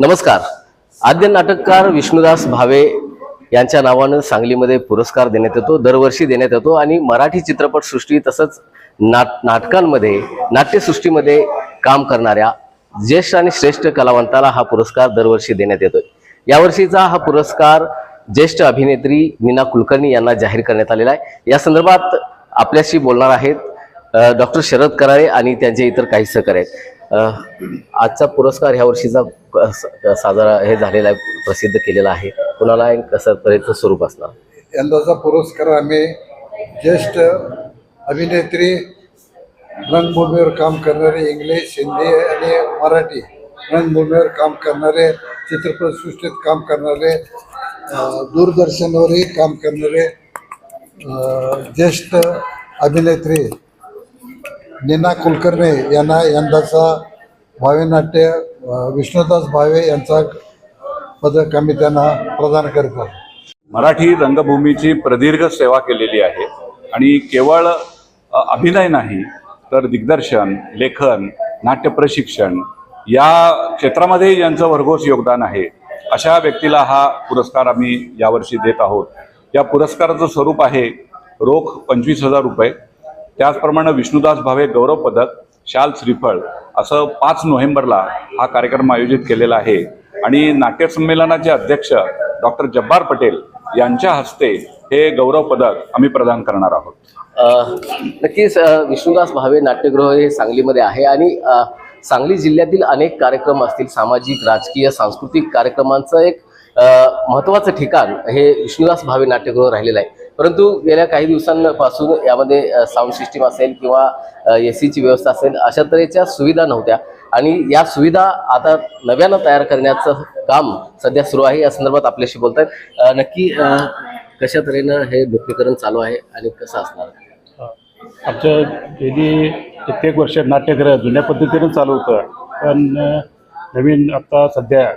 नमस्कार. आद्य नाटककार विष्णुदास भावे यांच्या नावानं सांगलीमध्ये पुरस्कार देण्यात येतो दरवर्षी देण्यात येतो आणि मराठी चित्रपटसृष्टी तसंच नाट नाटकांमध्ये नाट्यसृष्टीमध्ये काम करणाऱ्या ज्येष्ठ आणि श्रेष्ठ कलावंताला हा पुरस्कार दरवर्षी देण्यात येतोय. यावर्षीचा हा पुरस्कार ज्येष्ठ अभिनेत्री मीना कुलकर्णी यांना जाहीर करण्यात आलेला आहे. या संदर्भात आपल्याशी बोलणार आहेत डॉक्टर शरद कराळे आणि त्यांचे इतर काही सहकारी आहेत. आजचा पुरस्कार ह्या वर्षीचा साजरा हे झालेला आहे प्रसिद्ध केलेला आहे. कुणाला कसं पर्यंत स्वरूप असणार? यंदाचा पुरस्कार आम्ही ज्येष्ठ अभिनेत्री रंगभूमीवर काम करणारे इंग्लिश हिंदी आणि मराठी रंगभूमीवर काम करणारे चित्रपटसृष्टीत काम करणारे दूरदर्शनवरही काम करणारे ज्येष्ठ अभिनेत्री नीना कुलकर्णी यांना यंदाचा भावे नाट्य विष्णुदास भावे यांचा पदक आम्ही त्यांना प्रदान करतो मराठी रंगभूमीची प्रदीर्घ सेवा केलेली आहे आणि केवळ अभिनय नाही तर दिग्दर्शन लेखन नाट्य प्रशिक्षण या क्षेत्रामध्ये यांचं भरघोस योगदान आहे. अशा व्यक्तीला हा पुरस्कार आम्ही यावर्षी देत आहोत. या पुरस्काराचं स्वरूप आहे रोख पंचवीस हजार रुपये. त्याचप्रमाणे विष्णुदास भावे गौरव पदक शाल श्रीफळ असं पाच नोव्हेंबरला हा कार्यक्रम आयोजित केलेला आहे. आणि नाट्यसंमेलनाचे अध्यक्ष डॉक्टर जब्बार पटेल यांच्या हस्ते हे गौरव पदक आम्ही प्रदान करणार आहोत. नक्कीच विष्णुदास भावे नाट्यगृह हे सांगलीमध्ये आहे आणि सांगली जिल्ह्यातील अनेक कार्यक्रम असतील सामाजिक राजकीय सांस्कृतिक कार्यक्रमांचं एक महत्त्वाचं ठिकाण हे विष्णुदास भावे नाट्यगृह राहिलेलं आहे. परंतु गेल्या काही दिवसांपासून यामध्ये साऊंड सिस्टीम असेल किंवा ए सीची व्यवस्था असेल अशा तऱ्हेच्या सुविधा नव्हत्या. आणि या सुविधा आता नव्यानं तयार करण्याचं काम सध्या सुरू आहे. या संदर्भात आपल्याशी बोलत आहेत नक्की कशा तऱ्हेनं हे नृत्यकरण चालू आहे आणि कसं असणार? आमचं गेली कित्येक वर्ष नाट्यग्रह जुन्या पद्धतीनं चालू होतं. पण नवीन आता सध्या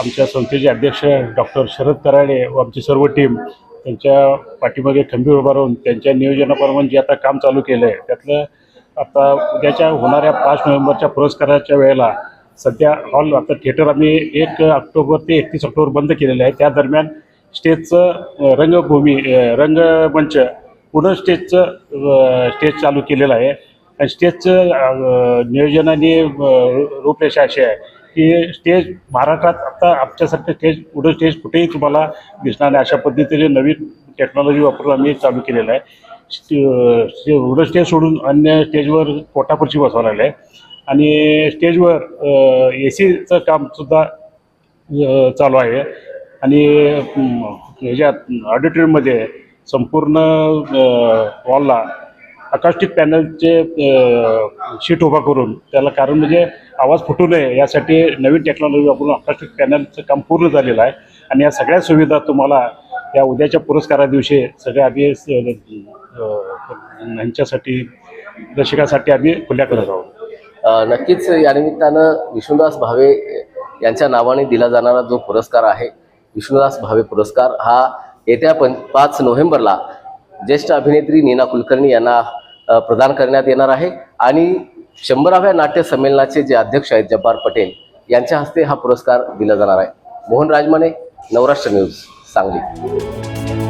आमच्या संस्थेचे अध्यक्ष डॉक्टर शरद कराडे व आमची सर्व टीम त्यांच्या पाठीमागे खंबीर उभा राहून त्यांच्या नियोजनाप्रमाणे जे आता काम चालू केलं आहे त्यातलं आता उद्याच्या होणाऱ्या पाच नोव्हेंबरच्या पुरस्काराच्या वेळेला सध्या हॉल आता थिएटर आम्ही एक ऑक्टोबर ते एकतीस ऑक्टोबर बंद केलेलं आहे. त्या दरम्यान स्टेजचं रंगभूमी रंगमंच पुन्हा स्टेजचं स्टेज चालू केलेलं आहे. आणि स्टेजचं नियोजनाने नियोजन आणि रूपरेषा अशी आहे की स्टेज महाराष्ट्रात आता आमच्यासारखं स्टेज पुढं स्टेज कुठेही तुम्हाला दिसणार नाही. अशा पद्धतीने नवीन टेक्नॉलॉजी वापरून आम्ही चालू केलेलं आहे. स्टे- उडं स्टेज सोडून अन्य स्टेजवर पोटापुरची बसवायला लागले आहे आणि स्टेजवर ए सीचं कामसुद्धा चालू आहे. आणि ह्याच्यात ऑडिटोरियममध्ये संपूर्ण वॉलला अकास्टिक पॅनलचे शीट उभा करून त्याला कारण म्हणजे आवाज फुटू नये यासाठी नवीन टेक्नॉलॉजी वापरून अकास्टिक पॅनलचं काम पूर्ण झालेलं आहे. आणि या सगळ्या सुविधा तुम्हाला या उद्याच्या पुरस्कारा दिवशी सगळ्या आम्ही ह्यांच्यासाठी दर्शकासाठी आम्ही खुल्या करत आहोत. नक्कीच या निमित्तानं विष्णुदास भावे यांच्या नावाने दिला जाणारा जो पुरस्कार आहे विष्णुदास भावे पुरस्कार हा येत्या पं पाच नोव्हेंबरला ज्येष्ठ अभिनेत्री नीना कुलकर्णी यांना प्रदान करण्यात येणार आहे. आणि शंभराव्या नाट्य संमेलनाचे जे अध्यक्ष आहेत जब्बार पटेल यांच्या हस्ते हा पुरस्कार दिला जाणार आहे. मोहन राजमाने नवराष्ट्र न्यूज सांगली.